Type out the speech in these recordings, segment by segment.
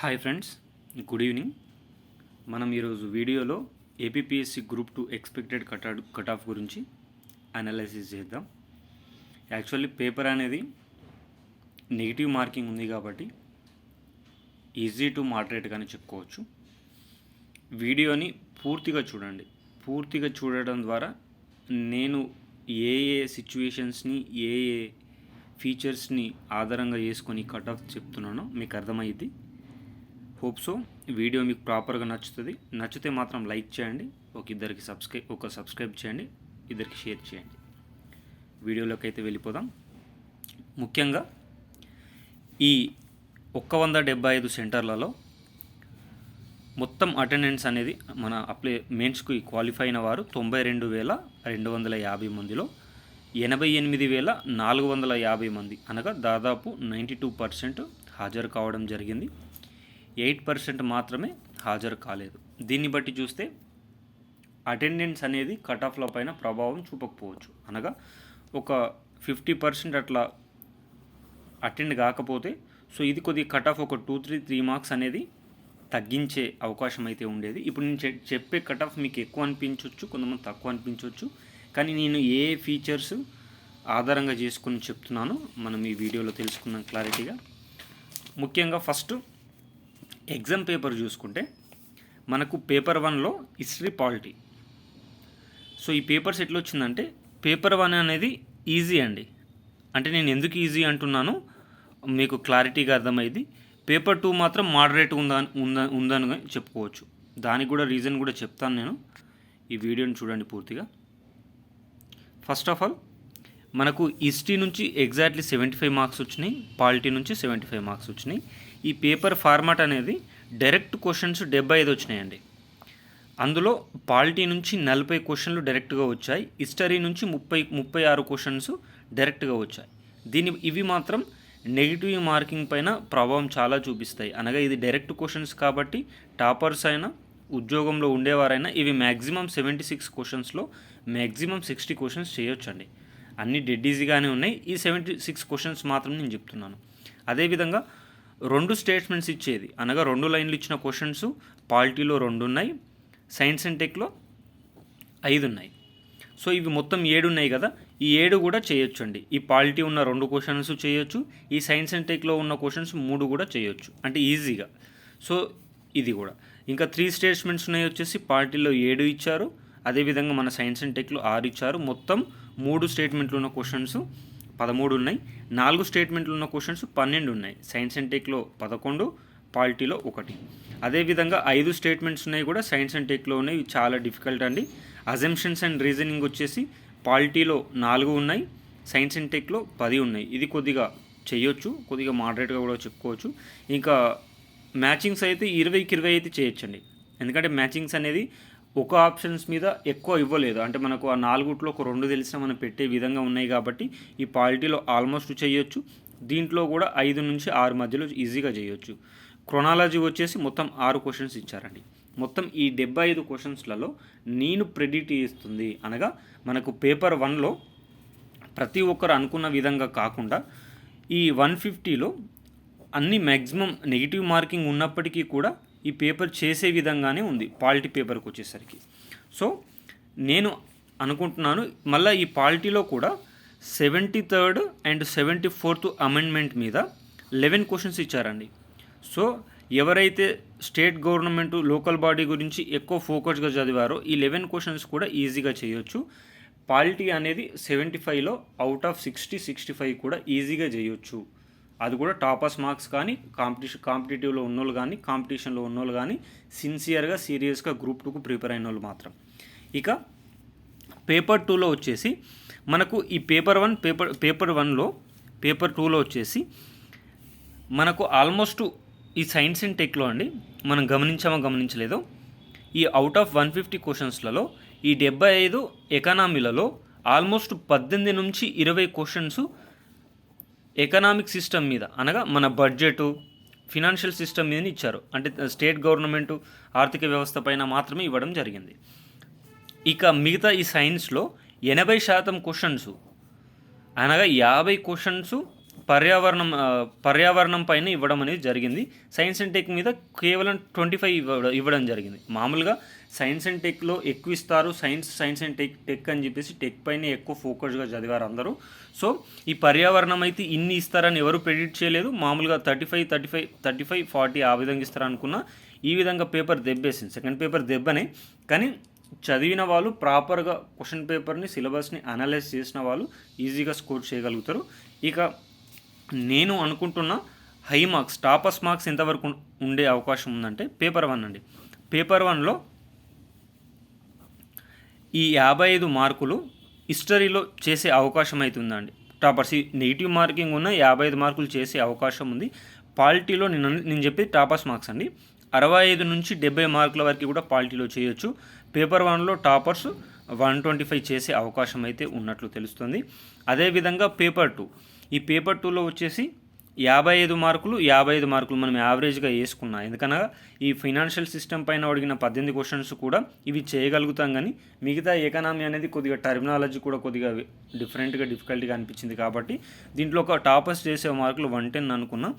Hi friends good evening. మనం ఈరోజు వీడియోలో APPSC group two expected cut cut off గురించి అనాలిసిస్ చేద్దాం. యాక్చువల్లీ పేపర్ అనేది నెగిటివ్ మార్కింగ్ ఉంది కాబట్టి ఈజీ టు మోడరేట్గానే చెప్పుకోవచ్చు. వీడియోని పూర్తిగా చూడండి. పూర్తిగా చూడడం ద్వారా నేను ఏ ఏ సిచ్యువేషన్స్ని ఏ ఏ ఫీచర్స్ని ఆధారంగా చేసుకొని కట్ ఆఫ్ చెప్తున్నానో మీకు అర్థమైంది హోప్ సో వీడియో మీకు ప్రాపర్గా నచ్చుతుంది. నచ్చితే మాత్రం లైక్ చేయండి. ఒక ఇద్దరికి సబ్స్క్రైబ్ ఒక సబ్స్క్రైబ్ చేయండి. ఇద్దరికి షేర్ చేయండి. వీడియోలోకి అయితే వెళ్ళిపోదాం. ముఖ్యంగా ఈ ఒక్క వంద డెబ్బై ఐదు సెంటర్లలో మొత్తం అటెండెన్స్ అనేది మన అప్లై మెయిన్స్కి క్వాలిఫై అయిన వారు తొంభై రెండు వేల రెండు వందల యాభై మందిలో ఎనభై ఎనిమిది వేల నాలుగు వందల యాభై మంది అనగా దాదాపు నైంటీ టూ పర్సెంట్ హాజరు కావడం జరిగింది. ఎయిట్ పర్సెంట్ మాత్రమే హాజరు కాలేదు. దీన్ని బట్టి చూస్తే అటెండెన్స్ అనేది కట్ ఆఫ్ల పైన ప్రభావం చూపకపోవచ్చు. అనగా ఒక ఫిఫ్టీ పర్సెంట్ అట్లా అటెండ్ కాకపోతే సో ఇది కొద్దిగా కట్ ఆఫ్ ఒక టూ త్రీ త్రీ మార్క్స్ అనేది తగ్గించే అవకాశం అయితే ఉండేది. ఇప్పుడు నేను చెప్పే కట్ ఆఫ్ మీకు ఎక్కువ అనిపించవచ్చు కొంతమంది తక్కువ అనిపించవచ్చు కానీ నేను ఏ ఫీచర్స్ ఆధారంగా చేసుకుని చెప్తున్నాను మనం ఈ వీడియోలో తెలుసుకున్నాం క్లారిటీగా. ముఖ్యంగా ఫస్ట్ ఎగ్జామ్ పేపర్ చూసుకుంటే మనకు పేపర్ వన్లో హిస్టరీ పాలిటీ. సో ఈ పేపర్స్ ఎట్లా వచ్చిందంటే పేపర్ వన్ అనేది ఈజీ అండి. అంటే నేను ఎందుకు ఈజీ అంటున్నాను మీకు క్లారిటీగా అర్థమైంది. పేపర్ టూ మాత్రం మోడరేట్ ఉందా ఉందా ఉందని చెప్పుకోవచ్చు. దానికి కూడా రీజన్ కూడా చెప్తాను నేను. ఈ వీడియోని చూడండి పూర్తిగా. ఫస్ట్ ఆఫ్ ఆల్ మనకు హిస్టరీ నుంచి ఎగ్జాక్ట్లీ సెవెంటీ ఫైవ్ మార్క్స్ వచ్చినాయి పాలిటీ నుంచి సెవెంటీ ఫైవ్ మార్క్స్ వచ్చినాయి. ఈ పేపర్ ఫార్మాట్ అనేది డైరెక్ట్ క్వశ్చన్స్ డెబ్బై ఐదు వచ్చినాయండి. అందులో పాలిటీ నుంచి నలభై క్వశ్చన్లు డైరెక్ట్గా వచ్చాయి. హిస్టరీ నుంచి ముప్పై ముప్పై ఆరు క్వశ్చన్స్ డైరెక్ట్గా వచ్చాయి. దీని ఇవి మాత్రం నెగిటివ్ మార్కింగ్ పైన ప్రభావం చాలా చూపిస్తాయి. అనగా ఇది డైరెక్ట్ క్వశ్చన్స్ కాబట్టి టాపర్స్ అయినా ఉద్యోగంలో ఉండేవారైనా ఇవి మ్యాక్సిమం సెవెంటీ సిక్స్ క్వశ్చన్స్లో మ్యాక్సిమం సిక్స్టీ క్వశ్చన్స్ చేయొచ్చండి. అన్ని డెడ్ ఈజీగానే ఉన్నాయి. ఈ సెవెంటీ సిక్స్ క్వశ్చన్స్ మాత్రం నేను చెప్తున్నాను. అదేవిధంగా రెండు స్టేట్మెంట్స్ ఇచ్చేది. అనగా రెండు లైన్లు ఇచ్చిన క్వశ్చన్స్ పాలిటీలో రెండు ఉన్నాయి సైన్స్ అండ్ టెక్లో ఐదు ఉన్నాయి సో ఇవి మొత్తం ఏడు ఉన్నాయి కదా ఈ ఏడు కూడా చేయొచ్చు అండి ఈ పాలిటీ ఉన్న రెండు క్వశ్చన్స్ చేయొచ్చు ఈ సైన్స్ అండ్ టెక్లో ఉన్న క్వశ్చన్స్ మూడు కూడా చేయొచ్చు. అంటే ఈజీగా సో ఇది కూడా. ఇంకా త్రీ స్టేట్మెంట్స్ ఉన్నాయి వచ్చేసి పార్టీలో ఏడు ఇచ్చారు అదేవిధంగా మన సైన్స్ అండ్ టెక్లో ఆరు ఇచ్చారు. మొత్తం మూడు స్టేట్మెంట్లు ఉన్న క్వశ్చన్స్ పదమూడు ఉన్నాయి. నాలుగు స్టేట్మెంట్లు ఉన్న క్వశ్చన్స్ పన్నెండు ఉన్నాయి. సైన్స్ అండ్ టెక్లో పదకొండు పాలిటీలో ఒకటి. అదేవిధంగా ఐదు స్టేట్మెంట్స్ ఉన్నాయి కూడా సైన్స్ అండ్ టెక్లో ఉన్నాయి. చాలా డిఫికల్ట్ అండి. అజంప్షన్స్ అండ్ రీజనింగ్ వచ్చేసి పాలిటీలో నాలుగు ఉన్నాయి సైన్స్ అండ్ టెక్లో పది ఉన్నాయి. ఇది కొద్దిగా చేయొచ్చు కొద్దిగా మోడరేట్గా కూడా చెప్పుకోవచ్చు. ఇంకా మ్యాచింగ్స్ అయితే ఇరవైకి ఇరవై అయితే చేయొచ్చండి. ఎందుకంటే మ్యాచింగ్స్ అనేది ఒక ఆప్షన్స్ మీద ఎక్కువ ఇవ్వలేదు. అంటే మనకు ఆ నాలుగుట్లో ఒక రెండు తెలిసిన మనం పెట్టే విధంగా ఉన్నాయి కాబట్టి ఈ పాలిటీలో ఆల్మోస్ట్ చేయొచ్చు. దీంట్లో కూడా ఐదు నుంచి ఆరు మధ్యలో ఈజీగా చేయొచ్చు. క్రొనాలజీ వచ్చేసి మొత్తం ఆరు క్వశ్చన్స్ ఇచ్చారండి. మొత్తం ఈ డెబ్బై ఐదు క్వశ్చన్స్లలో నేను ప్రెడిట్ చేస్తుంది అనగా మనకు పేపర్ వన్లో ప్రతి ఒక్కరు అనుకున్న విధంగా కాకుండా ఈ వన్ ఫిఫ్టీలో అన్ని మ్యాక్సిమం నెగిటివ్ మార్కింగ్ ఉన్నప్పటికీ కూడా ఈ పేపర్ చేసే విధంగానే ఉంది పాలిటీ పేపర్కి వచ్చేసరికి. సో నేను అనుకుంటున్నాను మళ్ళీ ఈ పాలిటీలో కూడా seventy third and seventy fourth amendment మీద లెవెన్ క్వశ్చన్స్ ఇచ్చారండి. సో ఎవరైతే స్టేట్ గవర్నమెంట్ లోకల్ బాడీ గురించి ఎక్కువ ఫోకస్గా చదివారో ఈ లెవెన్ క్వశ్చన్స్ కూడా ఈజీగా చేయొచ్చు. పాలిటీ అనేది సెవెంటీ ఫైవ్లో out of sixty sixty five కూడా ఈజీగా చేయొచ్చు. అది కూడా టాపర్స్ మార్క్స్ కానీ కాంపిటీషన్ కాంపిటేటివ్లో ఉన్నోళ్ళు కానీ కాంపిటీషన్లో ఉన్నోళ్ళు కానీ సిన్సియర్గా సీరియస్గా గ్రూప్ టూకు ప్రిపేర్ అయిన వాళ్ళు మాత్రం. ఇక పేపర్ టూలో వచ్చేసి మనకు ఈ పేపర్ వన్ పేపర్ పేపర్ వన్లో పేపర్ టూలో వచ్చేసి మనకు ఆల్మోస్ట్ ఈ సైన్స్ అండ్ టెక్లో అండి మనం గమనించామో గమనించలేదో ఈ అవుట్ ఆఫ్ వన్ ఫిఫ్టీ క్వశ్చన్స్లలో ఈ డెబ్బై ఐదు ఎకనామీలలో ఆల్మోస్ట్ పద్దెనిమిది నుంచి ఇరవై క్వశ్చన్స్ ఎకనామిక్ సిస్టమ్ మీద అనగా మన బడ్జెటు ఫినాన్షియల్ సిస్టమ్ మీద ఇచ్చారు. అంటే స్టేట్ గవర్నమెంట్ ఆర్థిక వ్యవస్థ పైన మాత్రమే ఇవ్వడం జరిగింది. ఇక మిగతా ఈ సైన్స్లో ఎనభై శాతం క్వశ్చన్స్ అనగా యాభై క్వశ్చన్స్ పర్యావరణం పర్యావరణం పైన ఇవ్వడం అనేది జరిగింది. సైన్స్ అండ్ టెక్ మీద కేవలం ట్వంటీ ఫైవ్ ఇవ్వడం ఇవ్వడం జరిగింది. మామూలుగా సైన్స్ అండ్ టెక్లో ఎక్కువ ఇస్తారు. Science science and tech tech అని చెప్పేసి టెక్ పైన ఎక్కువ ఫోకస్గా చదివారు అందరూ. సో ఈ పర్యావరణం అయితే ఇన్ని ఇస్తారని ఎవరు ప్రెడిక్ట్ చేయలేదు. మామూలుగా thirty five thirty five thirty five forty ఆ విధంగా ఇస్తారనుకున్న ఈ విధంగా పేపర్ దెబ్బేసింది. సెకండ్ పేపర్ దెబ్బనే. కానీ చదివిన వాళ్ళు ప్రాపర్గా క్వశ్చన్ పేపర్ని సిలబస్ని అనలైజ్ చేసిన వాళ్ళు ఈజీగా స్కోర్ చేయగలుగుతారు. ఇక నేను అనుకుంటున్న హై మార్క్స్ టాపర్స్ మార్క్స్ ఎంతవరకు ఉండే అవకాశం ఉందంటే పేపర్ వన్ అండి. పేపర్ వన్లో ఈ యాభై ఐదు మార్కులు హిస్టరీలో చేసే అవకాశం అయితే ఉందండి. టాపర్స్ ఈ నెగిటివ్ మార్కింగ్ ఉన్న యాభై ఐదు మార్కులు చేసే అవకాశం ఉంది. పాలిటీలో నేను నేను చెప్పేది టాపర్స్ మార్క్స్ అండి. అరవై ఐదు నుంచి డెబ్బై మార్కుల వరకు కూడా పాలిటీలో చేయొచ్చు. పేపర్ వన్లో టాపర్స్ వన్ ట్వంటీ ఫైవ్ చేసే అవకాశం అయితే ఉన్నట్లు తెలుస్తుంది. అదేవిధంగా పేపర్ టూ. ఈ పేపర్ టూలో వచ్చేసి యాభై ఐదు మార్కులు యాభై ఐదు మార్కులు మనం యావరేజ్గా వేసుకున్నా. ఎందుకనగా ఈ ఫైనాన్షియల్ సిస్టమ్ పైన అడిగిన పద్దెనిమిది క్వశ్చన్స్ కూడా ఇవి చేయగలుగుతాం కానీ మిగతా ఎకనామీ అనేది కొద్దిగా టర్మినాలజీ కూడా కొద్దిగా డిఫరెంట్గా డిఫికల్ట్గా అనిపించింది కాబట్టి దీంట్లో ఒక టాపర్స్ చేసే మార్కులు వన్ టెన్ అనుకున్నా.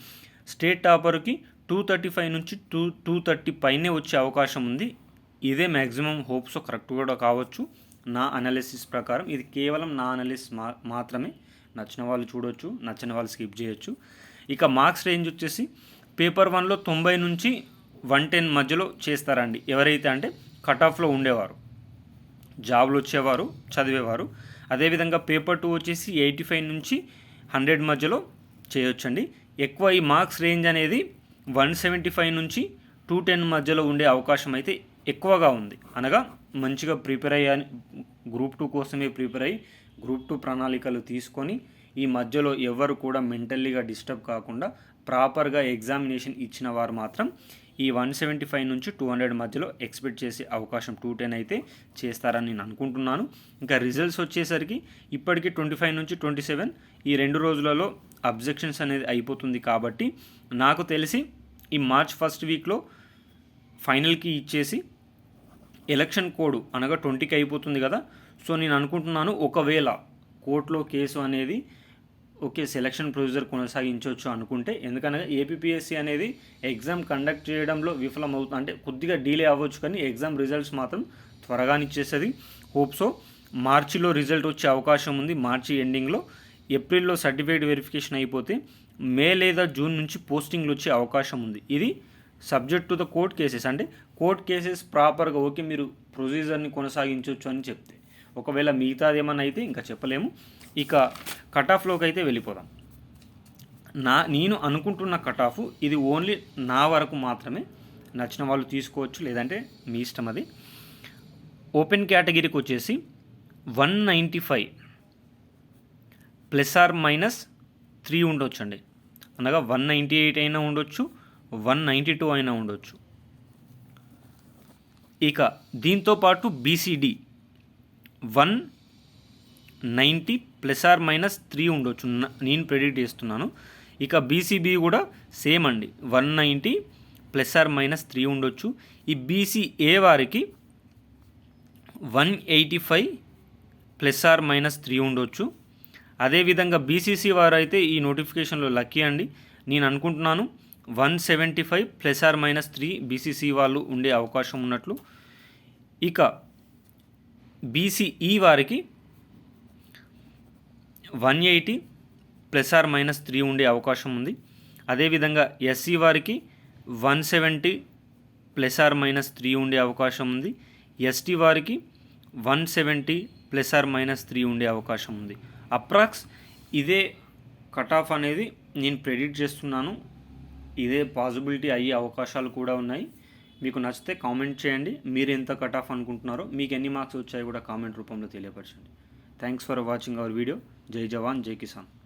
స్టేట్ టాపర్కి టూ థర్టీ ఫైవ్ నుంచి టూ టూ థర్టీ పైనే వచ్చే అవకాశం ఉంది. ఇదే మ్యాక్సిమం హోప్స్ కరెక్ట్ కూడా కావచ్చు. నా అనాలిసిస్ ప్రకారం ఇది కేవలం నా అనాలిసిస్ మా మాత్రమే. నచ్చిన వాళ్ళు చూడొచ్చు నచ్చిన వాళ్ళు స్కిప్ చేయొచ్చు. ఇక మార్క్స్ రేంజ్ వచ్చేసి పేపర్ వన్లో తొంభై నుంచి వన్ టెన్ మధ్యలో చేస్తారండి. ఎవరైతే అంటే కట్ ఆఫ్లో ఉండేవారు జాబ్లు వచ్చేవారు చదివేవారు అదేవిధంగా పేపర్ టూ వచ్చేసి ఎయిటీ ఫైవ్ నుంచి హండ్రెడ్ మధ్యలో చేయొచ్చండి. ఎక్కువ ఈ మార్క్స్ రేంజ్ అనేది వన్ సెవెంటీ ఫైవ్ నుంచి టూ టెన్ మధ్యలో ఉండే అవకాశం అయితే ఎక్కువగా ఉంది. అనగా మంచిగా ప్రిపేర్ అయ్యా గ్రూప్ టూ కోసమే ప్రిపేర్ అయ్యి గ్రూప్ టూ ప్రణాళికలు తీసుకొని ఈ మధ్యలో ఎవరు కూడా మెంటల్లీగా డిస్టర్బ్ కాకుండా ప్రాపర్గా ఎగ్జామినేషన్ ఇచ్చిన వారు మాత్రం ఈ వన్ సెవెంటీ ఫైవ్ నుంచి టూ హండ్రెడ్ మధ్యలో ఎక్స్పెక్ట్ చేసే అవకాశం టూ టెన్ అయితే చేస్తారని నేను అనుకుంటున్నాను. ఇంకా రిజల్ట్స్ వచ్చేసరికి ఇప్పటికీ ట్వంటీ ఫైవ్ నుంచి ట్వంటీ సెవెన్ ఈ రెండు రోజులలో అబ్జెక్షన్స్ అనేది అయిపోతుంది కాబట్టి నాకు తెలిసి ఈ మార్చ్ ఫస్ట్ వీక్లో ఫైనల్కి ఇచ్చేసి ఎలక్షన్ కోడ్ అనగా ట్వంటీకి అయిపోతుంది కదా. సో నేను అనుకుంటున్నాను ఒకవేళ కోర్టులో కేసు అనేది ఓకే సెలక్షన్ ప్రొసీజర్ కొనసాగించవచ్చు అనుకుంటే ఎందుకనగా ఏపీపీఎస్సీ అనేది ఎగ్జామ్ కండక్ట్ చేయడంలో విఫలం అవుతుంది అంటే కొద్దిగా డీలే అవ్వచ్చు కానీ ఎగ్జామ్ రిజల్ట్స్ మాత్రం త్వరగానే ఇచ్చేస్తుంది. హోప్ సో మార్చిలో రిజల్ట్ వచ్చే అవకాశం ఉంది. మార్చి ఎండింగ్లో ఏప్రిల్లో సర్టిఫికేట్ వెరిఫికేషన్ అయిపోతే మే లేదా జూన్ నుంచి పోస్టింగ్లు వచ్చే అవకాశం ఉంది. ఇది subject to the court cases అంటే కోర్ట్ కేసెస్ ప్రాపర్గా ఓకే మీరు ప్రొసీజర్ని కొనసాగించవచ్చు అని చెప్తే. ఒకవేళ మిగతాది ఏమన్నా అయితే ఇంకా చెప్పలేము. ఇక కట్ ఆఫ్లోకి అయితే వెళ్ళిపోదాం. నా నేను అనుకుంటున్న కట్ ఆఫ్ ఇది ఓన్లీ నా వరకు మాత్రమే నచ్చిన వాళ్ళు తీసుకోవచ్చు లేదంటే మీ ఇష్టం అది. ఓపెన్ కేటగిరీకి వచ్చేసి one ninety five plus or minus three ఉండొచ్చు అండి అనగా వన్ నైంటీ ఎయిట్ అయినా ఉండొచ్చు వన్ నైంటీ టూ అయినా ఉండొచ్చు. ఇక దీంతో పాటు BCD one ninety plus or minus three ఉండొచ్చు. నేను ప్రెడిక్ట్ చేస్తున్నాను. ఇక బీసీబీ కూడా సేమ్ అండి. One ninety plus or minus three ఉండొచ్చు. ఈ బీసీఏ వారికి one eighty five plus or minus three ఉండొచ్చు. అదేవిధంగా బీసీసీ వారు అయితే ఈ నోటిఫికేషన్లో లక్కీ అండి. నేను అనుకుంటున్నాను one seventy five plus or minus three BCC వాళ్ళు ఉండే అవకాశం ఉన్నట్లు. ఇక బీసీఈ వారికి one eighty plus or minus three ఉండే అవకాశం ఉంది. అదేవిధంగా ఎస్సీ వారికి one seventy plus or minus three ఉండే అవకాశం ఉంది. ఎస్టీ వారికి one seventy plus or minus three ఉండే అవకాశం ఉంది. అప్రాక్స్ ఇదే కట్ ఆఫ్ అనేది నేను ప్రెడిక్ట్ చేస్తున్నాను. ఇదే పాసిబిలిటీ అయ్యే అవకాశాలు కూడా ఉన్నాయి. మీకు నచ్చితే కామెంట్ చేయండి. మీరు ఎంత కట్ ఆఫ్ అనుకుంటున్నారో మీకు ఎన్ని మార్క్స్ వచ్చాయో కూడా కామెంట్ రూపంలో తెలియపరచండి. Thanks for watching our video జై జవాన్ జై కిసాన్.